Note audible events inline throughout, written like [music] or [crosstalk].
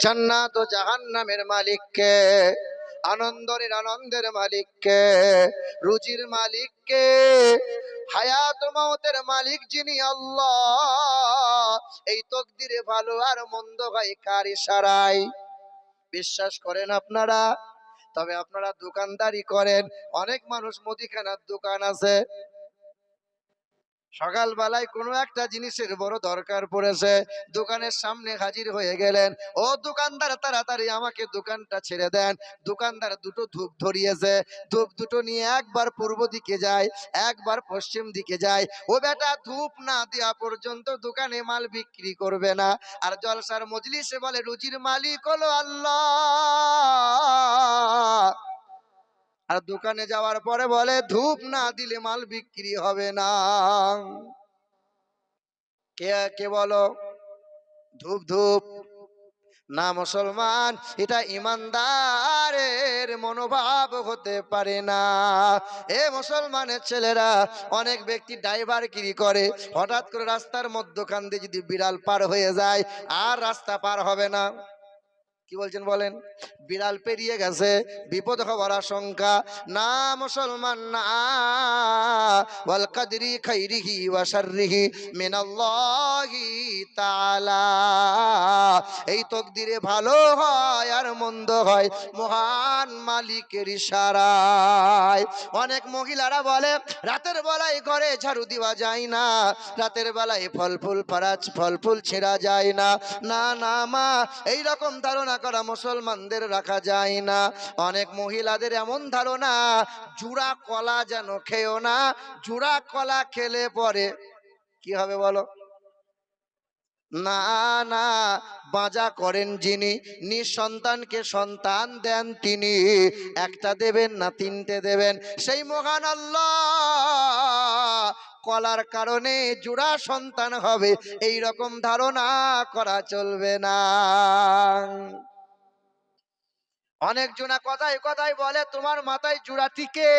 জান্নাত ও জাহান্নামের মালিককে আনন্দের আনন্দের মালিককে, রুজির মালিককে, হায়াত মৌতের মালিক যিনি আল্লাহ, এই তকদিরে ভালো আর মন্দ হয় কার ইশারায়? বিশ্বাস করেন আপনারা? তবে আপনারা দোকানদারি করেন, অনেক মানুষ মুদিখানার দোকান আছে। সকালবেলায় কোনো একটা জিনিসের বড় দরকার পড়েছে। দোকানের সামনে হাজির হয়ে গেলেন। ও দোকানদার তাড়াতাড়ি আমাকে দোকানটা ছেড়ে দেন। দোকানদার দুটো ধূপ ধরিয়েছে। ধূপ দুটো নিয়ে একবার পূর্ব দিকে যায়, একবার পশ্চিম দিকে যায়। ও বেটা ধূপ না দেওয়া পর্যন্ত দোকানে মাল বিক্রি করবে না। আর জলসার মজলিসে বলে, রুজির মালিক হলো আল্লাহ। আর দোকানে যাওয়ার পরে বলে, ধূপ না দিলে মাল বিক্রি হবে না। কে কে বলো? ধূপ ধূপ। না মুসলমান, এটা ইমানদারের মনোভাব হতে পারে না। এ মুসলমানের ছেলেরা, অনেক ব্যক্তি ড্রাইভার কিরি করে, হঠাৎ করে রাস্তার মধ্যখান দিয়ে যদি বিড়াল পার হয়ে যায়, আর রাস্তা পার হবে না। কি বলছেন বলেন? বিড়াল পেরিয়ে গেছে, বিপদ হওয়ার আশঙ্কা। না মুসলমান, না। ওয়াল কাদরি খাইরিহি ওয়া শাররিহি মিনাল্লাহি তাআলা। এই তকদিরে ভালো হয় আর মন্দ হয়, মহান মালিকের ইশারায়। অনেক মহিলারা বলে, রাতের বেলায় ঘরে ঝাড়ু দেওয়া যায় না, রাতের বেলায় ফল ফুল পারাজ ফল ফুল ছেঁড়া যায় না। না না, মা এই রকম ধারণা করা মুসলমানদের রাখা যায় না। অনেক মহিলাদের এমন ধারণা, জুড়া কলা যেন খেও না, জুড়া কলা খেলে পরে কি হবে বলো? না না, বাজা করেন যিনি, নিঃসন্তানকে সন্তান দেন তিনি, একটা দেবেন না তিনটে দেবেন। সেই মহান আল্লাহ কলার কারণে জোড়া সন্তান হবে এই রকম ধারণা করা চলবে না। অনেক জোনা কথায় কথায় বলে তোমার মাথায় জোড়া টিকে?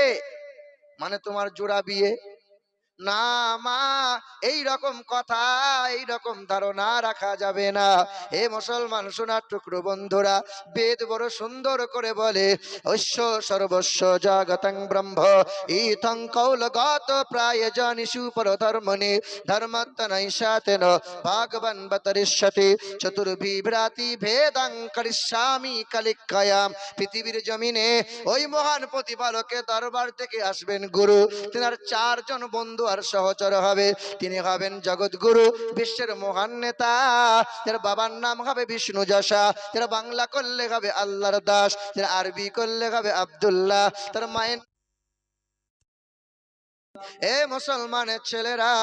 মানে তোমার জোড়া বিয়ে। না মা এই রকম কথা এই রকম ধারণা রাখা যাবে না। হে মুসলমান সোনার টুকরো বন্ধুরা, বেদ বড় সুন্দর করে বলে ঐশ্য সর্বস্ব জগতং ব্রহ্ম ইথং কৌলগত প্রায় জানিষু পর ধর্মনি ধর্মত্তনৈষাতেন ভাগবন বতরিষ্যতি, চতুর্বিভ্রাতি ভেদং করিষ্যামি কালিকায়াম পৃথিবীর জমিনে ওই মহান প্রতিপালকের দরবার থেকে আসবেন গুরু। তেনার চারজন বন্ধু আর সহচর হবে। তিনি হবেন জগৎগুরু, বিশ্বের মহান নেতা। যার বাবার নাম হবে বিষ্ণু যশা। যারা বাংলা করলে হবে আল্লাহর দাস। যারা আরবি করলে হবে আবদুল্লাহ। তার মায়ের এ মুসলমানের ছেলেরা,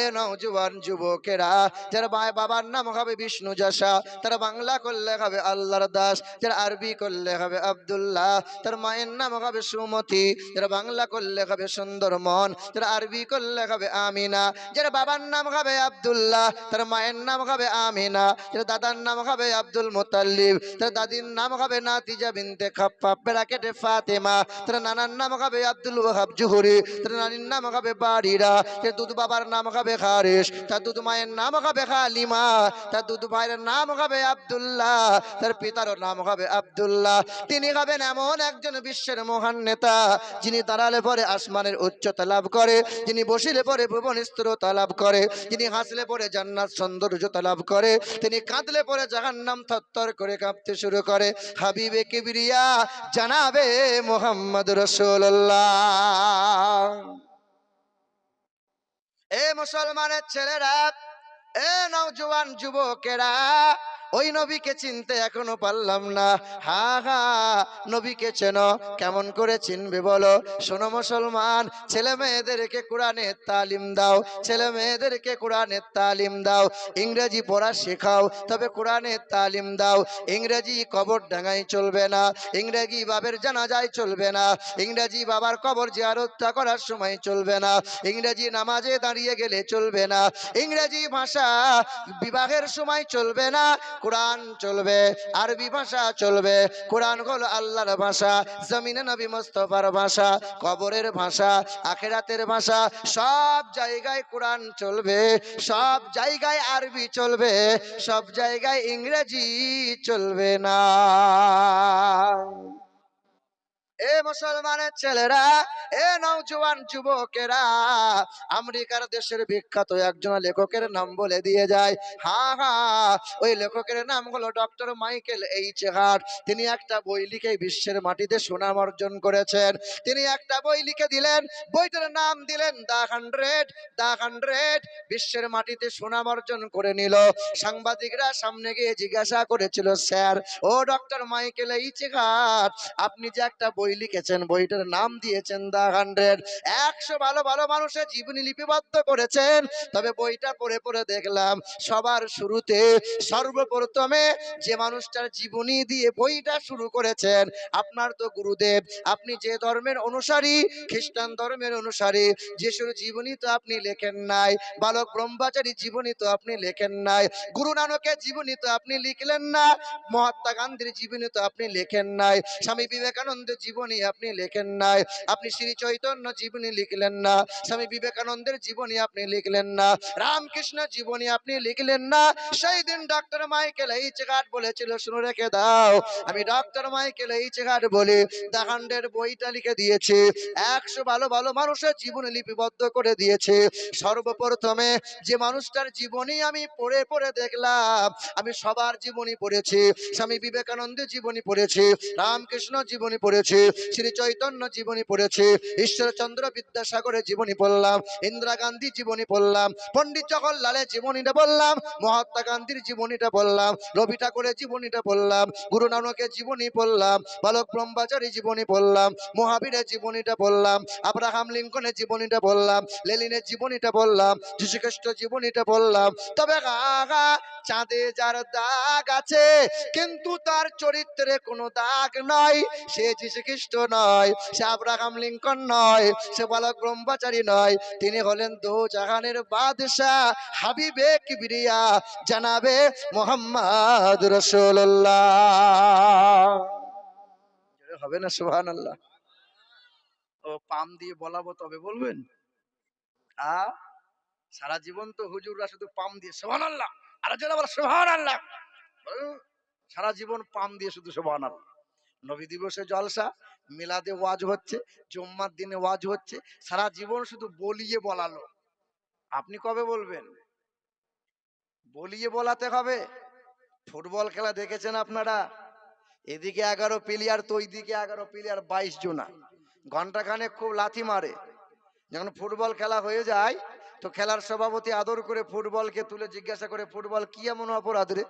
এ নওজোয়ান যুবকেরা, যার মায় বাবার নাম হবে বিষ্ণু যশা, তারা বাংলা করলে হবে আল্লাহর দাস, যারা আরবি করলে হবে আব্দুল্লাহ, তার মায়ের নাম হবে সুমতি, যারা বাংলা করলে হবে সুন্দরমন, যারা আরবি করলে হবে আমিনা, যারা বাবার নাম হবে আব্দুল্লাহ, তার মায়ের নাম হবে আমিনা, যারা দাদার নাম হবে আব্দুল মুতাল্লিব, তার দাদির নাম হবে নাতিজা বিনতে খাপ্পা প্যারাকেটে ফাতেমা, তার নানার নাম হবে আব্দুল ওয়াহাব জুহুরি, তার নানির নাম হবে বাড়িরা। তার দুধ বাবার নাম হবে খারিস তার দুধ মায়ের নাম হবে খালিমা, তার দুধ ভাইয়ের নাম হবে আব্দুল্লাহ, তার পিতার নাম হবে আব্দুল্লাহ। তিনি হবেন এমন একজন বিশ্বের মহান নেতা, যিনি দাঁড়ালে পরে আসমানের উচ্চতা লাভ করে, যিনি বসিলে পরে ভুবন স্থিরতা লাভ করে, যিনি হাসলে পরে জান্নাত সৌন্দর্যতা লাভ করে, তিনি কাঁদলে পরে জাহান্নাম থত্তর করে কাঁপতে শুরু করে। হাবিবে কিবরিয়া, জানাবে মোহাম্মদ রসুল্লাহ এ মুসলমানের ছেলেরা এ নওজোয়ান যুবকেরা ওই নবীকে চিনতে এখনও পারলাম না। হা হা, নবীকে চেন, কেমন করে চিনবে বলো? শোনো মুসলমান, ছেলে মেয়েদেরকে কোরআনের তালিম দাও, ছেলে মেয়েদেরকে কোরআনের তালিম দাও, ইংরেজি পড়া শেখাও, তবে কোরআনের তালিম দাও। ইংরেজি কবর ডাঙাই চলবে না, ইংরেজি বাবের জানাজায় চলবে না, ইংরেজি বাবার কবর জিয়ারতটা করার সময় চলবে না, ইংরেজি নামাজে দাঁড়িয়ে গেলে চলবে না, ইংরেজি ভাষা বিবাহের সময় চলবে না কোরআন চলবে, আরবি ভাষা চলবে, কোরআন হলো আল্লাহর ভাষা, জমিনে নবী মোস্তফার ভাষা, কবরের ভাষা, আখেরাতের ভাষা, সব জায়গায় কোরআন চলবে, সব জায়গায় আরবি চলবে, সব জায়গায় ইংরেজি চলবে না। এ মুসলমানের ছেলেরা, এ নৌজওয়ান যুবকেরা, আমেরিকার দেশের বিখ্যাত একজন লেখকের নাম বলে দিয়ে যায়। হা হা, ওই লেখকের নাম হলো ডক্টর মাইকেল এইচ হার্ট। তিনি একটা বই লিখে বিশ্বের মাটিতে সুনাম অর্জন করেছেন। তিনি একটা বই লিখে দিলেন, বইটার নাম দিলেন দা হান্ড্রেড দা হান্ড্রেড বিশ্বের মাটিতে সুনাম অর্জন করে নিল। সাংবাদিকরা সামনে গিয়ে জিজ্ঞাসা করেছিল, স্যার, ও ডক্টর মাইকেল এইচ হার্ট, আপনি যে একটা বই লিখেছেন, বইটার নাম দিয়েছেন দা হান্ড্রেড। একশো ভালো ভালো মানুষের জীবনী লিপিবদ্ধ করেছেন। তবে বইটা পড়ে পড়ে দেখলাম, সবার শুরুতে সর্বপ্রথমে যে মানুষটার জীবনী দিয়ে বইটা শুরু করেছেন, আপনার তো গুরুদেব। আপনি যে ধর্মের অনুসারী, খ্রিস্টান ধর্মের অনুসারী, যিশুর জীবনী তো আপনি লেখেন নাই, বালক ব্রহ্মচারী জীবনী তো আপনি লেখেন নাই, গুরু নানকের জীবনী তো আপনি লিখলেন না, মহাত্মা গান্ধীর জীবনী তো আপনি লেখেন নাই, স্বামী বিবেকানন্দের জীবনী আপনি লেখেন নাই। আপনি শ্রী চৈতন্য জীবনী লিখলেন না। স্বামী বিবেকানন্দের জীবনী আপনি লিখলেন না। রামকৃষ্ণ জীবনী আপনি লিখলেন না। সেই দিন ডক্টর মাইকেল এইচ ঘাট বলেছিল, শুনে রেখে দাও। আমি ডক্টর মাইকেল এইচ ঘাট বলি দাহান্ডের বইটা লিখে দিয়েছি। একশো ভালো ভালো মানুষের জীবনী লিপিবদ্ধ করে দিয়েছে। সর্বপ্রথমে যে মানুষটার জীবনী আমি পড়ে পড়ে দেখলাম, আমি সবার জীবনী পড়েছি। স্বামী বিবেকানন্দের জীবনী পড়েছি। রামকৃষ্ণ জীবনী পড়েছি। শ্রী চৈতন্য জীবনী পড়েছি ঈশ্বরচন্দ্র বিদ্যাসাগরের জীবনী পড়লাম, ইন্দিরা গান্ধী জীবনী পড়লাম, পণ্ডিত জওহরলালের জীবনীটা বললাম মহাত্মা গান্ধীর জীবনীটা বললাম রবি ঠাকুরের জীবনীটা বললাম গুরু নানকের জীবনী পড়লাম, বালক ব্রহ্মচারী জীবনী পড়লাম, মহাবীরের জীবনীটা বললাম আব্রাহাম লিঙ্কনের জীবনীটা বললাম লেলিনের জীবনীটা বললাম যীশুখ্রিস্ট জীবনীটা বললাম তবে চাঁদে যার দাগ আছে, কিন্তু তার চরিত্রে কোনো দাগ নয় সে যীশুখ্রিস্ট নয়, সে আব্রাহাম লিঙ্কন নয়, সে বালক ব্রহ্মচারী নয়। তিনি হলেন দো জাহানের বাদশাহ, হাবিবে কিবরিয়া, জানাবে মোহাম্মদ রসুল্লাহ হবে না সুহান আল্লাহ ও পাম দিয়ে বলাবো তবে বলবেন? আ? সারা জীবন তো হুজুররা শুধু পাম দিয়ে সোহান আল্লাহ আর যারা বলে সোহান আল্লাহ সারা জীবন পাম দিয়ে শুধু সোহান নবী দিবসে জলসা, মিলাদে ওয়াজ হচ্ছে, জুম্মার দিনে ওয়াজ হচ্ছে, সারা জীবন শুধু বলিয়ে বলালো। আপনি কবে বলবেন? বলিয়ে বলাতে হবে। ফুটবল খেলা দেখেছেন আপনারা? এদিকে এগারো প্লেয়ার, তো ওইদিকে এগারো প্লেয়ার বাইশ জনা। ঘণ্টা খানেক খুব লাথি মারে। যখন ফুটবল খেলা হয়ে যায় তো খেলার সভাপতি আদর করে ফুটবলকে তুলে জিজ্ঞাসা করে, ফুটবল কি এমন অপরাধ রে?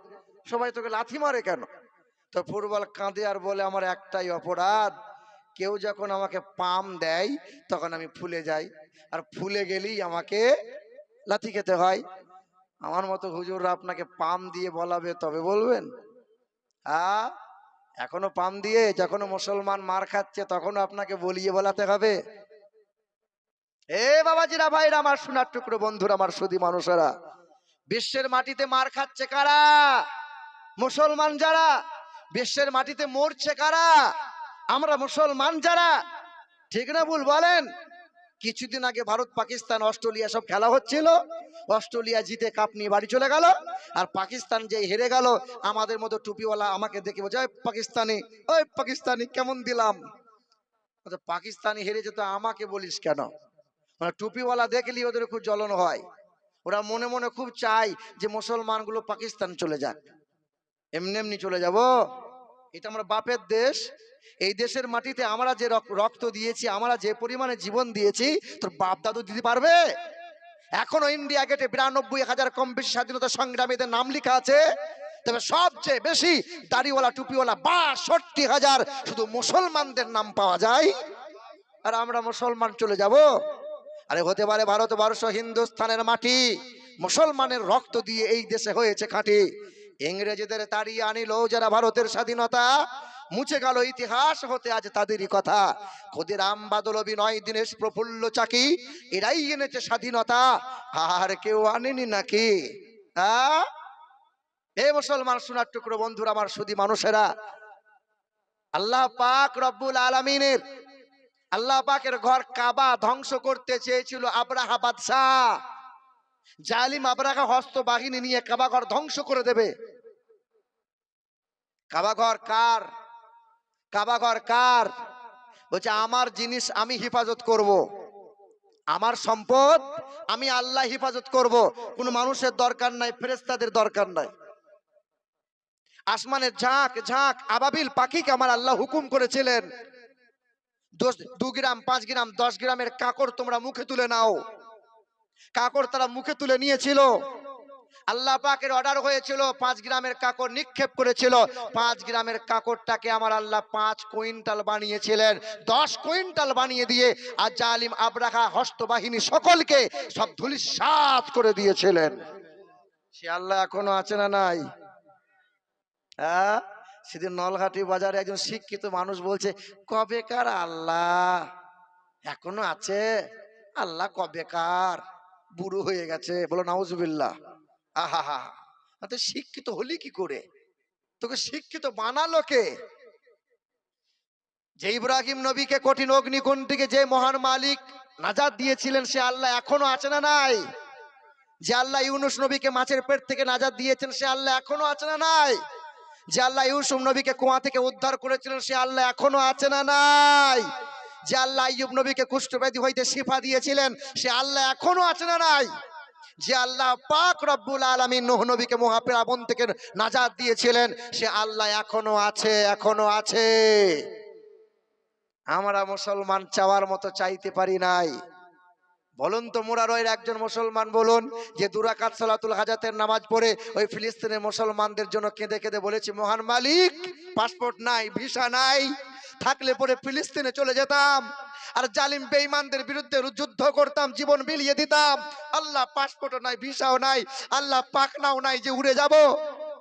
সবাই তোকে লাথি মারে কেন? তো ফুটবল কাঁদে আর বলে, আমার একটাই অপরাধ। কেউ যখন আমাকে পাম দেয়, তখন আমি ফুলে যাই। আর ফুলে গেলেই আমাকে লাথি খেতে হয়। আমার মতো হুজুররা আপনাকে পাম দিয়ে বলাবে, তবে বলবেন? হ্যাঁ এখনও পাম দিয়ে, যখনও মুসলমান মার খাচ্ছে, তখনও আপনাকে বলিয়ে বলাতে হবে। এ বাবাজিরা ভাইরা, আমার সোনার টুকরো বন্ধুরা, আমার সুদী মানুষেরা। বিশ্বের মাটিতে মার খাচ্ছে কারা? মুসলমান যারা, বিশ্বের মাটিতে মরছে কারা? আমরা মুসলমান যারা, ঠিক না ভুল বলেন? কিছুদিন আগে ভারত, পাকিস্তান, অস্ট্রেলিয়া সব খেলা হচ্ছিল। অস্ট্রেলিয়া জিতে কাপ নিয়ে বাড়ি চলে গেল, আর পাকিস্তান যে হেরে গেল, আমাদের মতো টুপিওয়ালা আমাকে দেখে বলছে, "ওই পাকিস্তানি ওই পাকিস্তানি, কেমন দিলাম? পাকিস্তানি হেরেছে তো আমাকে বলিস কেন? মানে টুপিওয়ালা দেখলি ওদের খুব জ্বলন হয়। ওরা মনে মনে খুব চায় যে মুসলমানগুলো পাকিস্তান চলে যাক। এমনি এমনি চলে যাব। এটা আমরা বাপের দেশ। এই দেশের মাটিতে আমরা যে রক্ত দিয়েছি, আমরা যে পরিমাণে জীবন দিয়েছি, তোর বাপ দাদু দিতে পারবে? এখনও ইন্ডিয়া গেটে বিরানব্বই হাজার কম বেশি স্বাধীনতা সংগ্রামীদের নাম লেখা আছে। তবে সবচেয়ে বেশি দাড়িওয়ালা, টুপিওয়ালা বাষট্টি হাজার শুধু মুসলমানদের নাম পাওয়া যায়। আর আমরা মুসলমান চলে যাব। আরে হতে পারে ভারতবর্ষ হিন্দুস্থানের মাটি, মুসলমানের রক্ত দিয়ে এই দেশে হয়েছে খাঁটি। ইংরেজদের তাড়িয়ে আনিল যারা ভারতের স্বাধীনতা, মুছে গেল ইতিহাস হতে আজ তাদেরই কথা। ক্ষুদিরাম বাদল বিনয় দীনেশ প্রফুল্ল চাকি, এরাই এনেছে স্বাধীনতা, আর কেউ আনেনি নাকি? আ? হে মুসলমান সোনার টুকরো বন্ধুরা, আমার সুদী মানুষেরা। আল্লাহ পাক রব্বুল আলমিনের আল্লাহ পাকের ঘর কাবা ধ্বংস করতে চেয়েছিল আব্রাহা বাদশাহ। জালিম আব্রাহা হস্ত বাহিনী নিয়ে কাবা ঘর ধ্বংস করে দেবে। কাবা ঘর কার? কাবা ঘর কার? বলছে, আমার জিনিস আমি হেফাজত করব। আমার সম্পদ আমি আল্লাহ হেফাজত করব। কোনো মানুষের দরকার নাই ফেরেস্তাদের দরকার নাই। আসমানের ঝাঁক ঝাঁক, আবাবিল পাখিকে আমার আল্লাহ হুকুম করেছিলেন। দু গ্রাম, পাঁচ গ্রাম, দশ গ্রামের কাকড় তোমরা মুখে তুলে নাও। কাকড় তারা মুখে তুলে নিয়েছিল। আল্লাহ পাকের অর্ডার হয়েছিল, পাঁচ গ্রামের কাকড় নিক্ষেপ করেছিল। পাঁচ গ্রামের কাকড়টাকে আমার আল্লাহ পাঁচ কুইন্টাল বানিয়েছিলেন। দশ কুইন্টাল বানিয়ে দিয়ে আর জালিম আবরাহা হস্তবাহিনী সকলকে সব ধুলিসাৎ করে দিয়েছিলেন। সে আল্লাহ এখনও আছে না নাই? হ্যাঁ? সেদিন নলহাটি বাজারে একজন শিক্ষিত মানুষ বলছে, কবেকার আল্লাহ? এখনও আছে? আল্লাহ কবেকার? বুড়ো হয়ে গেছে। বলো, নাউজুবিল্লাহ। আহা হা শিক্ষিত হলি কি করে? তোকে শিক্ষিত বানালো কে? যে ইব্রাহিম নবীকে কঠিন অগ্নিকুণ্ড থেকে যে মহান মালিক নাজাদ দিয়েছিলেন, সে আল্লাহ এখনও আছে না নাই? যে আল্লাহ ইউনুস নবীকে মাছের পেট থেকে নাজাদ দিয়েছেন, সে আল্লাহ এখনও আছে না নাই? যে আল্লাহ ইউসুফ নবীকে কুয়া থেকে উদ্ধার করেছিলেন, সে আল্লাহ এখনও আছে না নাই? যে আল্লাহ ইউব নবীকে কুষ্ঠব্যাধি হইতে শিফা দিয়েছিলেন, সে আল্লাহ এখনও আছে না নাই? যে আল্লাহ পাক রব্বুল আলামিন নূহ নবীকে মহাপের আগুন থেকে নাজাত দিয়েছিলেন, সে আল্লাহ এখনও আছে এখনও আছে। আমরা মুসলমান চাওয়ার মতো চাইতে পারি নাই। বলুন তো মুরারয়ের একজন মুসলমান বলুন, যে দুরাকাত সালাতুল হাজাতের নামাজ পড়ে ওই ফিলিস্তিনের মুসলমানদের জন্য কেঁদে কেঁদে বলেছি, মহান মালিক পাসপোর্ট নাই ভিসা নাই, থাকলে পরে ফিলিস্তিনে চলে যেতাম, আর জালিম বেঈমানদের বিরুদ্ধে যুদ্ধ করতাম, জীবন বিলিয়ে দিতাম, আল্লাহ পাসপোর্টও নাই ভিসাও নাই, আল্লাহ পাকনাও নাই যে উড়ে যাব।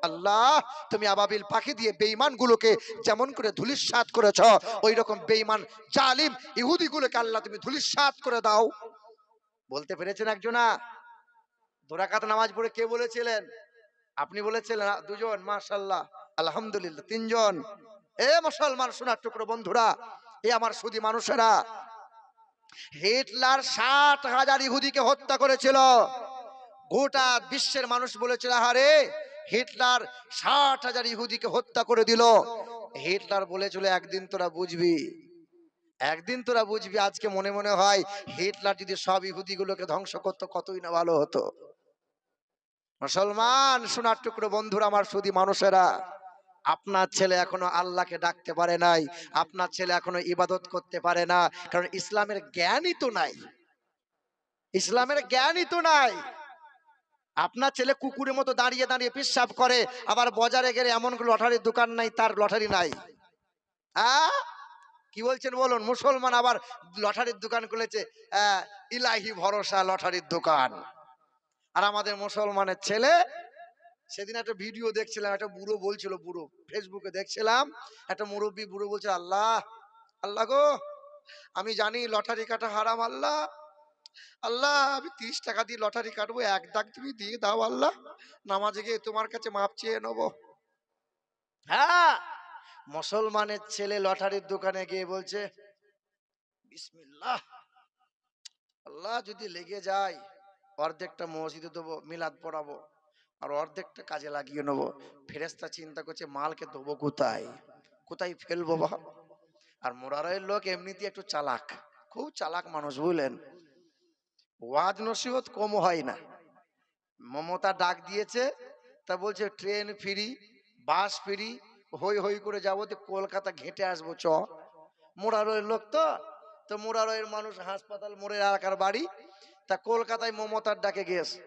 আল্লাহ, তুমি আবাবিল পাখি দিয়ে বেঈমান গুলোকে যেমন করে ধুলিস্বাত করেছ ওই রকম বেঈমান জালিম ইহুদি গুলোকে আল্লাহ তুমি ধুলিস্বাত করে দাও। বলতে পেরেছেন একজনা? দোরাকাত নামাজ পড়ে কে বলেছিলেন? আপনি বলেছিলেন দুজন মাশাল্লাহ আলহামদুলিল্লাহ, তিনজন। এ মুসলমান সোনার টুকরো, বন্ধুরা, এ আমার সুদী মানুষেরা, হিটলার ষাট হাজার ইহুদিকে হত্যা করেছিল। গোটা বিশ্বের মানুষ বলেছিল আরে হিটলার ষাট হাজার ইহুদিকে হত্যা করে দিল। হিটলার বলেছিল, একদিন তোরা বুঝবি একদিন তোরা বুঝবি আজকে মনে মনে হয় হিটলার যদি সব ইহুদিগুলোকে ধ্বংস করতো, কতই না ভালো হতো। মুসলমান, সোনার টুকরো বন্ধুরা, আমার সুদী মানুষেরা, আপনার ছেলে এখনও আল্লাহকে ডাকতে পারে নাই, আপনার ছেলে এখনও ইবাদত করতে পারে না, কারণ ইসলামের জ্ঞানই তো নাই। ইসলামের জ্ঞানই তো নাই। আপনার ছেলে কুকুরের মতো দাঁড়িয়ে দাঁড়িয়ে পেশাব করে, আবার বাজারে গেলে এমন লটারির দোকান নাই, তার লটারি নাই। হ্যাঁ কি বলছেন বলুন? মুসলমান আবার লটারির দোকান খুলেছে ইলাহি ভরসা লটারির দোকান। আর আমাদের মুসলমানের ছেলে, সেদিন একটা ভিডিও দেখছিলাম, একটা বুড়ো বলছিল, বুড়ো ফেসবুকে দেখছিলাম, একটা মুরব্বী বুড়ো বলছে, আল্লাহ আল্লাহ গো, আমি জানি লটারি কাটা হারাম, আল্লাহ। আল্লাহ, আমি তিরিশ টাকা দিয়ে লটারি কাটবো, এক দাগ তুমি দিয়ে দাও, আল্লাহ। নামাজে গিয়ে তোমার কাছে মাপ চেয়ে নেব। হ্যাঁ মুসলমানের ছেলে লটারির দোকানে গিয়ে বলছে আল্লাহ যদি লেগে যায়, অর্ধেকটা মসজিদে দেবো, মিলাদ পড়াবো, আর অর্ধেকটা কাজে লাগিয়ে নেব। ফেরেস্তা চিন্তা করছে, মালকে দেবো কোথায়? কোথায় ফেলব বা আর মোরারের লোক এমনিতে একটু চালাক, খুব চালাক মানুষ, বুঝলেন? ওয়াজ নসিহত কম হয় না। মমতা ডাক দিয়েছে, তা বলছে, ট্রেন ফ্রি, বাস ফ্রি হই হই করে যাব তো কলকাতা ঘেঁটে আসব, চ। মোরারয়ের লোক তো? তো মোরারয়ের মানুষ হাসপাতাল, মোড়ের এলাকার বাড়ি। তা কলকাতায় মমতার ডাকে গেছে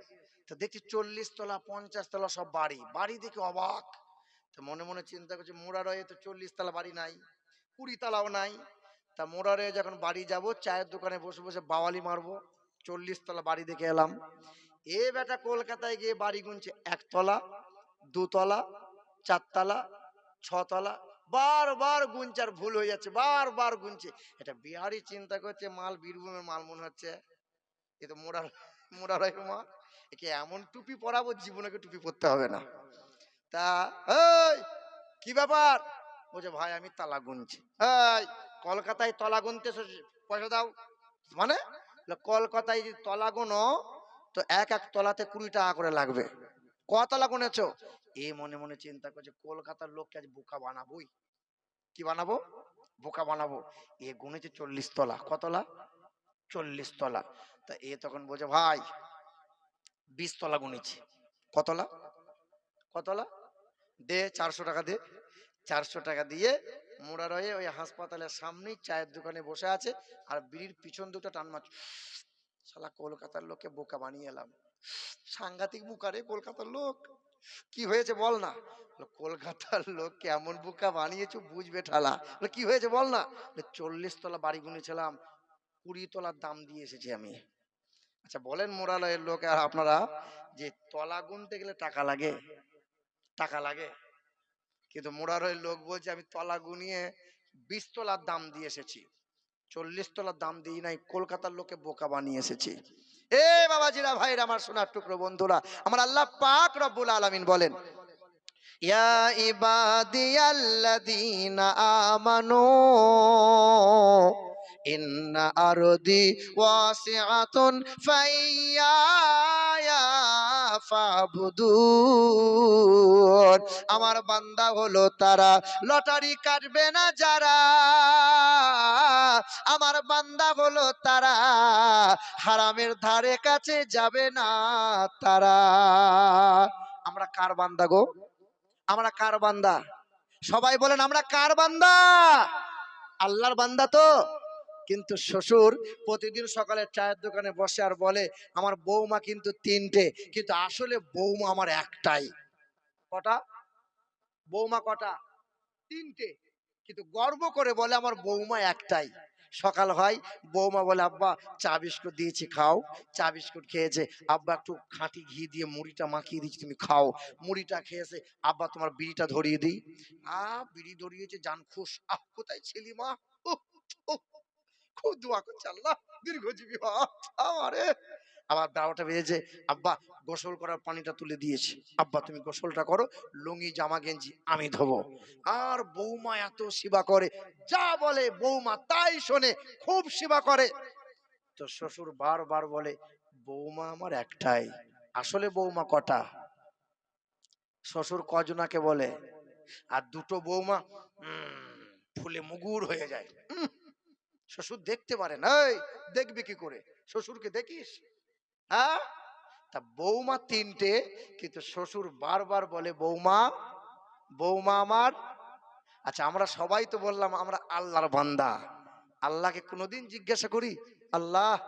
তো দেখছি চল্লিশ তলা, পঞ্চাশ তলা সব বাড়ি। বাড়ি দেখে অবাক। তো মনে মনে চিন্তা করছে মোরারয়ে তো চল্লিশ তলা বাড়ি নাই, কুড়ি তলাও নাই। তা মোরারয়ে যখন বাড়ি যাব, চায়ের দোকানে বসে বসে বাওয়ালি মারবো। চল্লিশ তলা বাড়ি দেখে এলাম। এ বেটা কলকাতায় গিয়ে বাড়ি গুনছে একতলা, দুতলা, চারতলা ছতলা, বারবার গুনচার ভুল হয়ে যাচ্ছে, বারবার গুনছে। এটা বিহারি চিন্তা করছে, মাল বীরভূমের মাল মনে হচ্ছে। এ তো মোড়ার মোড়ার মাল। একে এমন টুপি পরাবো জীবনে টুপি পরতে হবে না। তা কি ব্যাপার? বলছে, ভাই, আমি তালা গুনছি। কলকাতায় তলা গুনতে পয়সা দাও। মানে? কলকাতায় যদি তলা গুনো, তো এক এক তলাতে কুড়ি টাকা করে লাগবে। ক তলা গুনেছো? এ মনে মনে চিন্তা করছে, কলকাতার লোককে আজ বোকা বানাবোই। কি বানাবো? বোকা বানাবো। এ গুনেছে চল্লিশ তলা। কতলা চল্লিশ তলা। তা এ তখন বলছে, ভাই, বিশ তলা গুনেছি। কতলা কতলা দে চারশো টাকা দে। চারশো টাকা দিয়ে মোড়া রয়ে ওই হাসপাতালের সামনেই চায়ের দোকানে বসে আছে আর বিড়ির পিছন দুটো টান মাছ শালা কলকাতার লোককে বোকা বানিয়ে এলাম। সাংঘাতিক বোকা রে কলকাতার লোক। কি হয়েছে বল না? কলকাতার লোক কেমন বোকা বানিয়েছো বুঝবে ঠালা। কি হয়েছে বল না? চল্লিশ তলা বাড়ি গুনেছিলাম, কুড়ি তলার দাম দিয়ে এসেছি আমি। আচ্ছা বলেন মোরালয়ের লোক আর আপনারা যে তলা গুনতে গেলে টাকা লাগে। টাকা লাগে। কিন্তু মোরারয়ের লোক বলছে, আমি তলা গুনিয়ে বিশ তলার দাম দিয়ে এসেছি। চল্লিশ তলার দাম দিই নাই, কলকাতার লোকে বোকা বানিয়ে এসেছি। এ বাবাজিরা, ভাইরা, আমার সোনার টুকরো বন্ধুরা, আমার আল্লাহ পাক রব্বুল আলমিন বলেন আমানো, ইন্না আরদি ওয়াসিআতুন ফাইয়ায়া ফাবুদুন আমার বান্দা হলো তারা, লটারি কাটবে না যারা। আমার বান্দা হলো তারা, হারামের ধারে কাছে যাবে না তারা। আমরা কার বান্দা গো? আমরা কার বান্দা? সবাই বলেন, আমরা কার বান্দা? আল্লাহর বান্দা তো। কিন্তু শ্বশুর প্রতিদিন সকালে চায়ের দোকানে বসে আর বলে আমার বৌমা কিন্তু তিনটে কিন্তু আসলে বৌমা আমার একটাই। কটা? বৌমা কটা? তিনটে। কিন্তু গর্ব করে বলে আমার বৌমা একটাই। সকাল হয় বৌমা বলে আব্বা চা বিস্কুট দিয়েছি খাও। চা বিস্কুট খেয়েছে আব্বা একটু খাঁটি ঘি দিয়ে মুড়িটা মাখিয়ে দিয়েছি তুমি খাও। মুড়িটা খেয়েছে আব্বা তোমার বিড়িটা ধরিয়ে দিই। আ বিড়ি ধরিয়েছে জান খুশ আহ কোথায় ছিলি মা? [laughs] উহ, উহ, খুব দোয়া করছে, আল্লাহ দীর্ঘজীবী হ আমারে আবার বারোটা বেজেছে, আব্বা গোসল করার পানিটা তুলে দিয়েছি। আব্বা তুমি গোসলটা করো, লুঙ্গি, জামা, গেঞ্জি আমি ধোবো। আর বৌমা এত সেবা করে, যা বলে বৌমা তাই শোনে, খুব সেবা করে। তো শ্বশুর বারবার বলে, বৌমা আমার একটাই, আসলে বৌমা কটা? শ্বশুর কজনাকে বলে, আর দুটো বৌমা ফুলে মুগুর হয়ে যায়। শ্বশুর দেখতে পারে না। দেখবে দেখবি কি করে? শ্বশুরকে দেখিস? হ্যাঁ? তা বৌমা তিনটে, কিন্তু শ্বশুর বারবার বলে, বৌমা বৌমা আমার। আচ্ছা আমরা সবাই তো বললাম, আমরা আল্লাহর বান্দা। আল্লাহকে কোনোদিন জিজ্ঞাসা করি, আল্লাহ,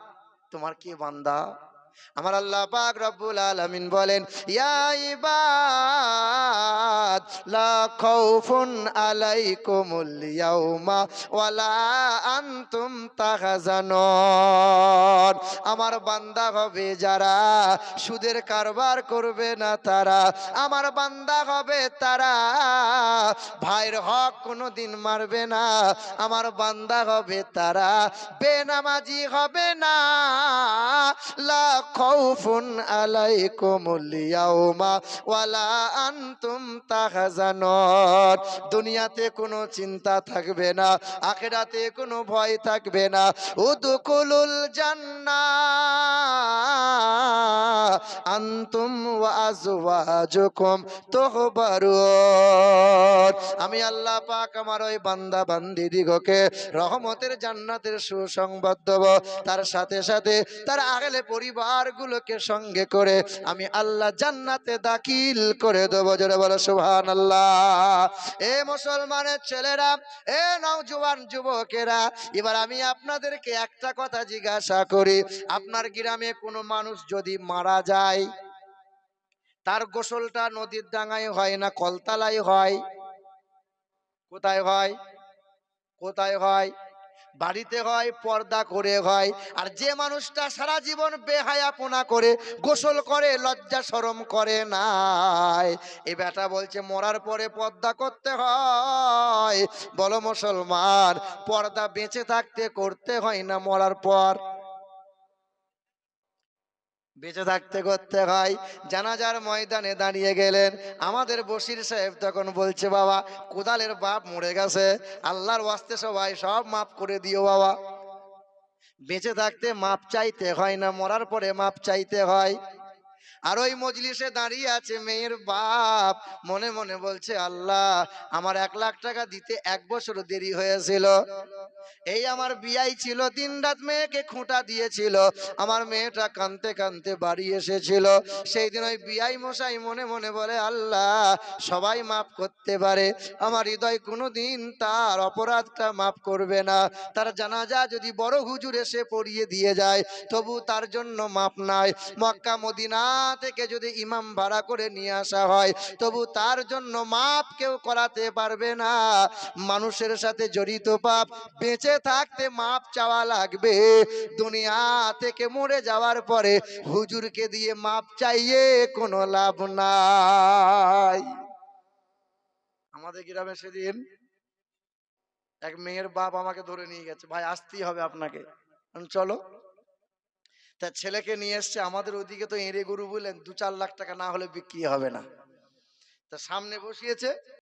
তোমার কে বান্দা? আমার আল্লাহ পাক রব্বুল আলামিন বলেন, ইয়া ইবাদ, লা খাউফুন আলাইকুমুল ইয়াউমা ওয়ালা আনতুম তাহজানুন। আমার বান্দা হবে যারা সুদের কারবার করবে না তারা, আমার বান্দা হবে তারা ভাইয়ের হক কোনোদিন মারবে না, আমার বান্দা হবে তারা, বেনামাজি হবে না। লা খাউফুন আলাইকুমুল ইয়াউমা ওয়ালা আনতুম তাহজানুন। দুনিয়াতে কোনো চিন্তা থাকবে না, আখিরাতে কোনো ভয় থাকবে না। উদকুলুল আনতুম ওয়া আমি আল্লাহ পাক আমার ওই বান্দা বান্দি দিগকে রহমতের জান্নাতের সুসংবাদ দেব। তার সাথে সাথে তার আগলে পরিবারগুলোকে সঙ্গে করে আমি আল্লাহ জান্নাতে দাখিল করে দেবো। জোরে বলো সুবহান আল্লাহ এ মুসলমানের ছেলেরা, এ নওজোয়ান যুবকেরা, এবার আমি আপনাদেরকে একটা কথা জিজ্ঞাসা করি। আপনার গ্রামে কোনো মানুষ যদি মারা যায়, তার গোসলটা নদীর ডাঙায় হয় না কলতালায় হয়? কোথায় হয়? কোথায় হয়? বাড়িতে হয়, পর্দা করে হয়। আর যে মানুষটা সারা জীবন বেহায়াপনা করে, গোসল করে, লজ্জা সরম করে নাই। এ বেটা বলছে, মরার পরে পর্দা করতে হয়। বলো মুসলমান, পর্দা বেঁচে থাকতে করতে হয় না মরার পর? বেঁচে থাকতে করতে হয়। জানাজার ময়দানে দাঁড়িয়ে গেলেন। আমাদের বসির সাহেব তখন বলছে, বাবা, কোদালের বাপ মরে গেছে। আল্লাহর ওয়াস্তে সবাই সব মাফ করে দিও বাবা। বেঁচে থাকতে মাপ চাইতে হয় না, মরার পরে মাপ চাইতে হয়। আর ওই মজলিসে দাঁড়িয়ে আছে মেয়ের বাপ। মনে মনে বলছে, আল্লাহ, আমার এক লাখ টাকা দিতে এক বছর দেরি হয়েছিল। এই আমার বিয়াই ছিল, দিন রাত মেয়েকে খুঁটা দিয়েছিল। আমার মেয়েটা কানতে কানতে বাড়ি এসেছিল। সেই দিন ওই বিয়াই মশাই মনে মনে বলে, আল্লাহ, সবাই মাফ করতে পারে। আমার হৃদয় কোনোদিন তার অপরাধটা মাফ করবে না। তার জানাজা যদি বড় হুজুর এসে পড়িয়ে দিয়ে যায়, তবু তার জন্য মাপ নাই। মক্কা মদিনা থেকে যদি ইমাম ভাড়া করে নিয়ে আসা হয়, তবু তার জন্য মাপ কেউ করাতে পারবে না। মানুষের সাথে জড়িত পাপ, বেঁচে থাকতে মাপ চাওয়া লাগবে। দুনিয়া থেকে মরে যাওয়ার পরে হুজুরকে দিয়ে মাপ চাইয়ে কোনো লাভ নাই। আমাদের গ্রামে সেদিন এক মেয়ের বাপ আমাকে ধরে নিয়ে গেছে, ভাই, আসতেই হবে আপনাকে। চলো। তার ছেলেকে নিয়ে এসছে, আমাদের ওদিকে তো এঁড়ে গরু বললেন, দু চার লাখ টাকা না হলে বিক্রি হবে না। তা সামনে বসিয়েছে